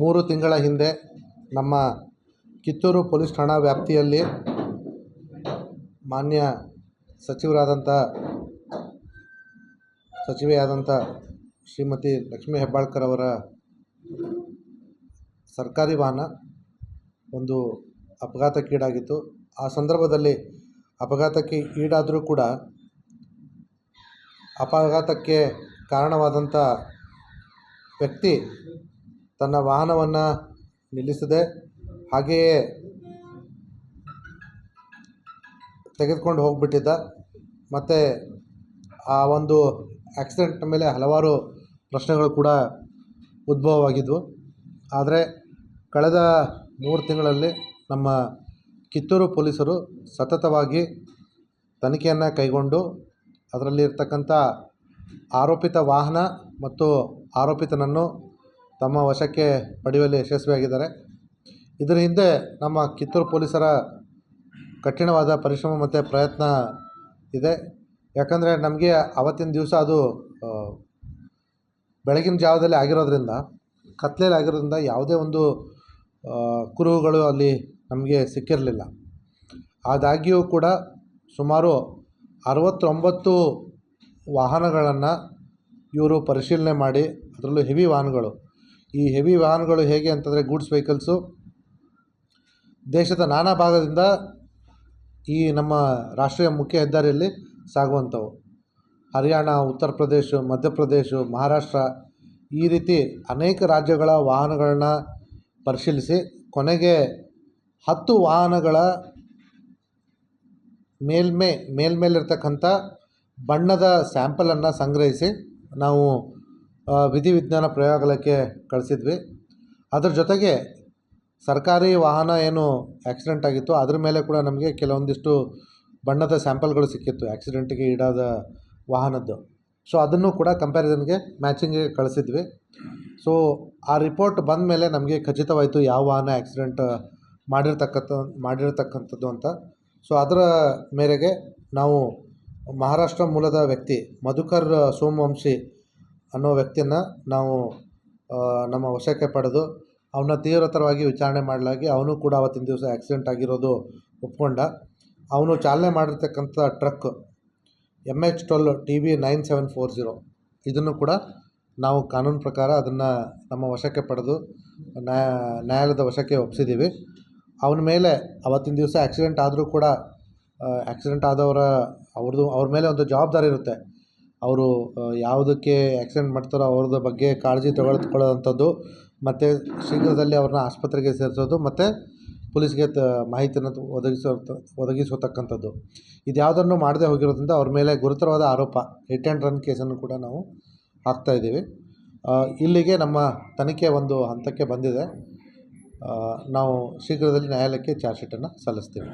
ಮೂರು ತಿಂಗಳ ಹಿಂದೆ ನಮ್ಮ ಕಿತ್ತೂರು ಪೊಲೀಸ್ ಠಾಣಾ ವ್ಯಾಪ್ತಿಯಲ್ಲಿ ಮಾನ್ಯ ಸಚಿವರಾದಂಥ ಸಚಿವೆಯಾದಂಥ ಶ್ರೀಮತಿ ಲಕ್ಷ್ಮೀ ಹೆಬ್ಬಾಳ್ಕರ್ ಅವರ ಸರ್ಕಾರಿ ವಾಹನ ಒಂದು ಅಪಘಾತಕ್ಕೀಡಾಗಿತ್ತು. ಆ ಸಂದರ್ಭದಲ್ಲಿ ಅಪಘಾತಕ್ಕೆ ಈಡಾದರೂ ಕೂಡ ಅಪಘಾತಕ್ಕೆ ಕಾರಣವಾದಂಥ ವ್ಯಕ್ತಿ ತನ್ನ ವಾಹನವನ್ನು ನಿಲ್ಲಿಸದೆ. ಹಾಗೆಯೇ ತೆಗೆದುಕೊಂಡು ಹೋಗಿಬಿಟ್ಟಿದ್ದ. ಮತ್ತು ಆ ಒಂದು ಆಕ್ಸಿಡೆಂಟ್ ಮೇಲೆ ಹಲವಾರು ಪ್ರಶ್ನೆಗಳು ಕೂಡ ಉದ್ಭವವಾಗಿದ್ವು. ಆದರೆ ಕಳೆದ ಮೂರು ತಿಂಗಳಲ್ಲಿ ನಮ್ಮ ಕಿತ್ತೂರು ಪೊಲೀಸರು ಸತತವಾಗಿ ತನಿಖೆಯನ್ನು ಕೈಗೊಂಡು ಅದರಲ್ಲಿರ್ತಕ್ಕಂಥ ಆರೋಪಿತ ವಾಹನ ಮತ್ತು ಆರೋಪಿತನನ್ನು ತಮ್ಮ ವಶಕ್ಕೆ ಪಡೆಯುವಲ್ಲಿ ಯಶಸ್ವಿಯಾಗಿದ್ದಾರೆ. ಇದರ ಹಿಂದೆ ನಮ್ಮ ಕಿತ್ತೂರು ಪೊಲೀಸರ ಕಠಿಣವಾದ ಪರಿಶ್ರಮ ಮತ್ತು ಪ್ರಯತ್ನ ಇದೆ. ಯಾಕಂದರೆ ನಮಗೆ ಆವತ್ತಿನ ದಿವಸ ಅದು ಬೆಳಗಿನ ಜಾವದಲ್ಲಿ ಆಗಿರೋದ್ರಿಂದ ಕತ್ಲೇಲಿ ಆಗಿರೋದ್ರಿಂದ ಯಾವುದೇ ಒಂದು ಕುರುಹುಗಳು ಅಲ್ಲಿ ನಮಗೆ ಸಿಕ್ಕಿರಲಿಲ್ಲ. ಆದಾಗ್ಯೂ ಕೂಡ ಸುಮಾರು ಅರವತ್ತೊಂಬತ್ತು ವಾಹನಗಳನ್ನು ಇವರು ಪರಿಶೀಲನೆ ಮಾಡಿ, ಅದರಲ್ಲೂ ಹೆವಿ ವಾಹನಗಳು ಈ ಹೆವಿ ವಾಹನಗಳು ಹೇಗೆ ಅಂತಂದರೆ ಗೂಡ್ಸ್ ವೆಹಿಕಲ್ಸು ದೇಶದ ನಾನಾ ಭಾಗದಿಂದ ಈ ನಮ್ಮ ರಾಷ್ಟ್ರೀಯ ಮುಖ್ಯ ಹೆದ್ದಾರಿಯಲ್ಲಿ ಸಾಗುವಂಥವು. ಹರಿಯಾಣ, ಉತ್ತರ ಪ್ರದೇಶ ಮಧ್ಯಪ್ರದೇಶ ಮಹಾರಾಷ್ಟ್ರ ಈ ರೀತಿ ಅನೇಕ ರಾಜ್ಯಗಳ ವಾಹನಗಳನ್ನ ಪರಿಶೀಲಿಸಿ ಕೊನೆಗೆ ಹತ್ತು ವಾಹನಗಳ ಮೇಲ್ಮೆ, ಮೇಲ್ಮೇಲಿರ್ತಕ್ಕಂಥ ಬಣ್ಣದ ಸ್ಯಾಂಪಲನ್ನು ಸಂಗ್ರಹಿಸಿ ನಾವು ವಿಧಿವಿಜ್ಞಾನ ಪ್ರಯೋಗಾಲಯಕ್ಕೆ ಕಳಿಸಿದ್ವಿ. ಅದ್ರ ಜೊತೆಗೆ ಸರ್ಕಾರಿ ವಾಹನ ಏನು ಆಕ್ಸಿಡೆಂಟ್ ಆಗಿತ್ತು, ಅದ್ರ ಮೇಲೆ ಕೂಡ ನಮಗೆ ಕೆಲವೊಂದಿಷ್ಟು ಬಣ್ಣದ ಸ್ಯಾಂಪಲ್ಗಳು ಸಿಕ್ಕಿತ್ತು ಆ್ಯಕ್ಸಿಡೆಂಟಿಗೆ ಈಡಾದ ವಾಹನದ್ದು. ಸೊ ಅದನ್ನು ಕೂಡ ಕಂಪ್ಯಾರಿಸನ್ಗೆ ಮ್ಯಾಚಿಂಗಿಗೆ ಕಳಿಸಿದ್ವಿ. ಸೊ ಆ ರಿಪೋರ್ಟ್ ಬಂದ ಮೇಲೆ ನಮಗೆ ಖಚಿತವಾಯಿತು ಯಾವ ವಾಹನ ಆ್ಯಕ್ಸಿಡೆಂಟ್ ಮಾಡಿರ್ತಕ್ಕಂಥ, ಮಾಡಿರ್ತಕ್ಕಂಥದ್ದು ಅಂತ. ಸೊ ಅದರ ಮೇರೆಗೆ ನಾವು ಮಹಾರಾಷ್ಟ್ರ ಮೂಲದ ವ್ಯಕ್ತಿ ಮಧುಕರ್ ಸೋಮವಂಶಿ ಅನ್ನೋ ವ್ಯಕ್ತಿಯನ್ನು ನಾವು ನಮ್ಮ ವಶಕ್ಕೆ ಪಡೆದು ಅವನ್ನ ತೀವ್ರತರವಾಗಿ ವಿಚಾರಣೆ ಮಾಡಲಾಗಿ ಅವನು ಕೂಡ ಅವತ್ತಿನ ದಿವಸ ಆಕ್ಸಿಡೆಂಟ್ ಆಗಿರೋದು ಒಪ್ಕೊಂಡ. ಅವನು ಚಾಲನೆ ಮಾಡಿರ್ತಕ್ಕಂಥ truck M H twelve T V nine seven four zero ಇದನ್ನು ಕೂಡ ನಾವು ಕಾನೂನು ಪ್ರಕಾರ ಅದನ್ನು ನಮ್ಮ ವಶಕ್ಕೆ ಪಡೆದು ನ್ಯಾಯ ನ್ಯಾಯಾಲಯದ ವಶಕ್ಕೆ ಒಪ್ಪಿಸಿದ್ದೀವಿ ಅವನ ಮೇಲೆ ಅವತ್ತಿನ ದಿವಸ ಆಕ್ಸಿಡೆಂಟ್ ಆದರೂ ಕೂಡ ಆಕ್ಸಿಡೆಂಟ್ ಆದವರ ಅವ್ರದ್ದು ಅವ್ರ ಮೇಲೆ ಒಂದು ಜವಾಬ್ದಾರಿ ಇರುತ್ತೆ. ಅವರು ಯಾವುದಕ್ಕೆ ಆಕ್ಸಿಡೆಂಟ್ ಮಾಡ್ತಾರೋ ಅವ್ರದ್ದು ಬಗ್ಗೆ ಕಾಳಜಿ ತೆಗೆದುಕೊಳ್ಳೋವಂಥದ್ದು ಮತ್ತು ಶೀಘ್ರದಲ್ಲೇ ಅವ್ರನ್ನ ಆಸ್ಪತ್ರೆಗೆ ಸೇರಿಸೋದು, ಮತ್ತು ಪೊಲೀಸ್ಗೆ ತ, ಮಾಹಿತಿಯನ್ನು ಒದಗಿಸೋ ಒದಗಿಸತಕ್ಕಂಥದ್ದು. ಇದು ಯಾವುದನ್ನು ಮಾಡದೇ ಹೋಗಿರೋದ್ರಿಂದ ಅವ್ರ ಮೇಲೆ ಗುರುತರವಾದ ಆರೋಪ ಹಿಟ್ ಆ್ಯಂಡ್ ರನ್ ಕೇಸನ್ನು ಕೂಡ ನಾವು ಹಾಕ್ತಾ ಇದ್ದೀವಿ. ಇಲ್ಲಿಗೆ ನಮ್ಮ ತನಿಖೆ ಒಂದು ಹಂತಕ್ಕೆ ಬಂದಿದೆ. ನಾವು ಶೀಘ್ರದಲ್ಲಿ ನ್ಯಾಯಾಲಯಕ್ಕೆ ಚಾರ್ಜ್ ಶೀಟನ್ನು ಸಲ್ಲಿಸ್ತೀವಿ.